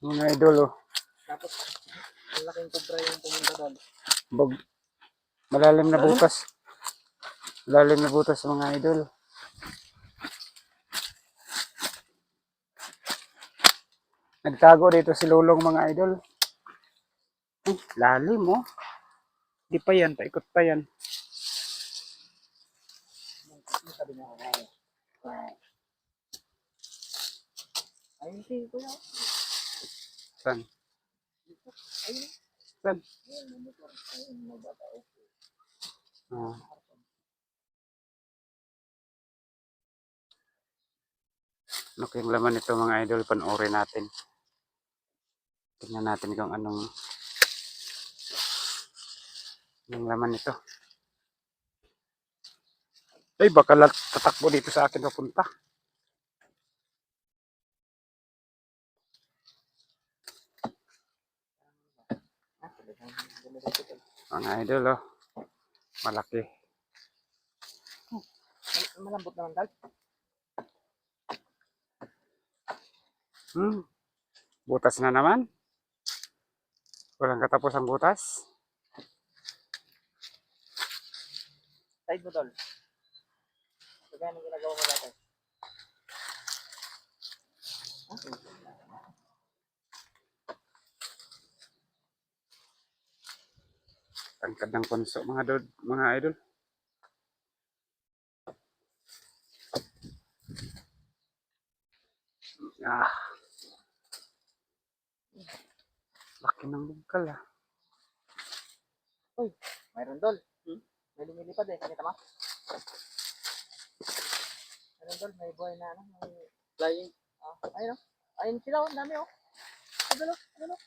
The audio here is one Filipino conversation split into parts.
Mga idol, oh. Tapos, ang laking kubra yung pumunta doon. Bag, malalim na butas. Malalim na butas mga idol. Nagtago dito si Lulong mga idol. Eh, lalim oh. Di pa yan, paikot pa yan. Ano sabi niya? Ay, hindi ko yan. Saan? Saan? Ah. Ano kayong laman nito mga idol, panoorin natin. Tingnan natin kung anong anong laman nito. Ay, baka tatakbo dito sa akin papunta. Mga idol, oh. Malaki. Malambot naman dal. Hmm. Butas na naman. Walang katapos ang butas. Side mo dal. So, kaya anong ginagawa mo dati? Tangkad ng konso, mga, dod, mga idol. Ah. Laki ng bungkal ah. Uy, mayroon dol. Hmm? May lumilipad eh. Kita mo? Mayroon dol. May buhay na ano. May... Flying. Ah, ayun oh. Ayun sila oh. Dami oh. Ano oh. Ano oh.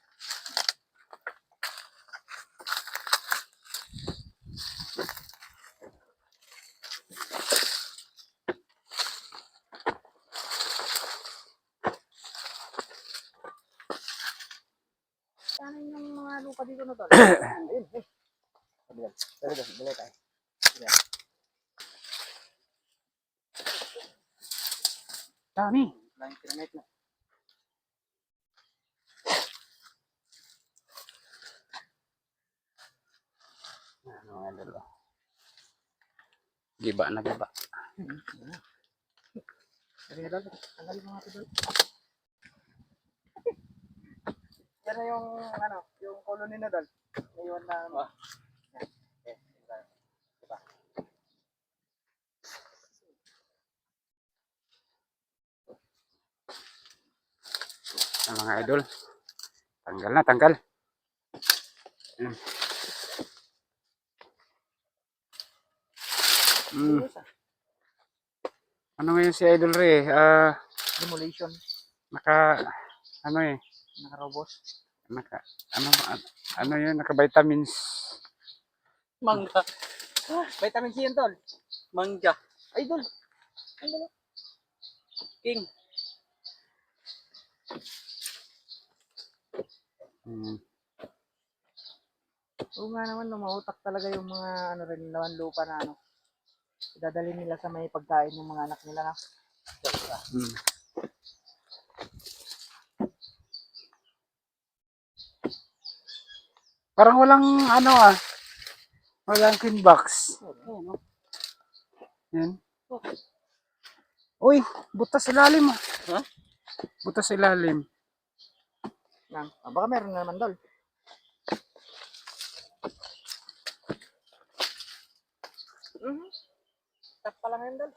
Mga lupa dito na tol? Ayun. Sabihan. Sabihan, bilay tayo. Dami. Flying pyramid na. Ano mga idol oh. Giba na giba. Sabihan dol. Tanggalin mo nga ito. Yan na yung ano, yung colony na dol. Ngayon na ano. Yan. Yan. Diba? Ang mga idol. Tanggal na, tanggal. Mm. Mm. Ano ngayon si Idol Ray? Ah, Demolition. naka, ano eh, Nakarobos. naka, ano, ano, ano yun, naka vitamins. Mangga. Ah, vitamin C yan tol. Mangga. Ay dol. Ang dalo. King. Mm. Oo nga naman, no, mautak talaga yung mga ano rin, lawan lupa na ano. Dadalhin nila sa may pagkain yung mga anak nila na. Mm. Parang walang ano ah. Walang clean box. Yan. Uy, butas ilalim ah. Ha? Butas ilalim. Lang. Ah, baka meron na naman dol. Mhm. Tap pa lang yan dol.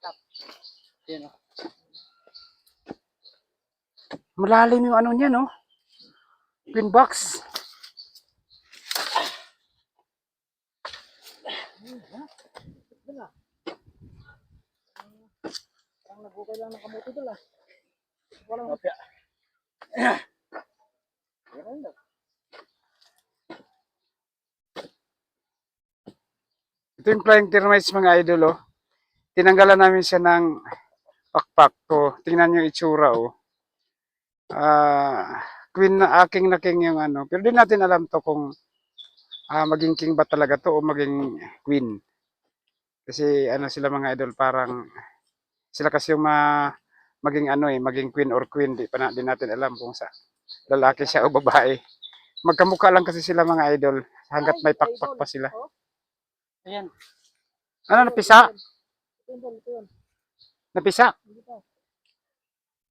Tap. Yan o. Malalim yung ano niya no. Clean Parang nagukay lang ng kamuti dol ah. Walang Opya. Meron dol. Ito yung flying termites mga idol oh. Tinanggalan namin siya ng pakpak ko. Tingnan yung itsura oh. Ah, queen na aking na king yung ano. Pero di natin alam to kung ah, maging king ba talaga to o maging queen. Kasi ano sila mga idol parang sila kasi yung ma maging ano eh, maging queen or queen, di pa na, di natin alam kung sa lalaki siya o babae. Magkamukha lang kasi sila mga idol, hanggat may pakpak pa sila. Ayan. Ano, napisa? Napisa?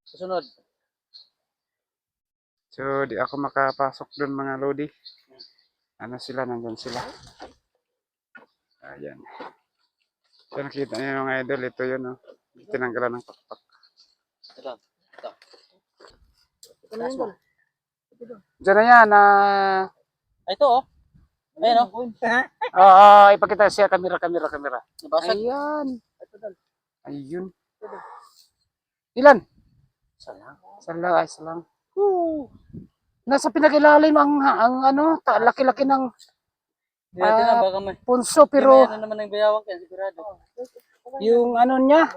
Susunod. So, di ako makapasok doon mga lodi. Ano sila, nandun sila. Ayan. So, nakita niyo mga idol, ito yun, oh. Tinanggalan ng pakpak. Ito. Ito. Ito. Diyan na yan, ah. Ay, ito oh. Ayan oh. Oo, ipakita siya, kamera, kamera, kamera. Nabasag. Ayan. Ayun. Ilan? Sana. Sala, ay salang. Nasa pinag-ilalim ang, ang ano, laki-laki ng Ah, na, baka may... punso, Pero... pero na naman ng bayawak yan, sigurado. yung ano niya,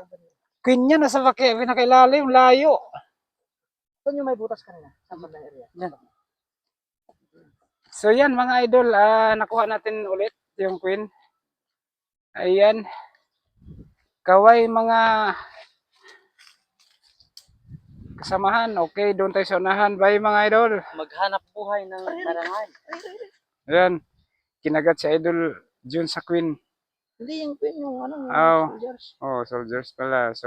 queen niya nasa laki, pinag-ilalim, layo. Ito yung may butas kanina. Sa bandang area. Yan. So yan mga idol, ah, nakuha natin ulit yung queen. Ayan. Kaway mga kasamahan. Okay, doon tayo sa unahan. Bye mga idol. Maghanap buhay ng larangan. Ayan. Kinagat si idol June sa queen. Hindi yung queen yung ano. yung Oh. soldiers. Oh, soldiers pala. So,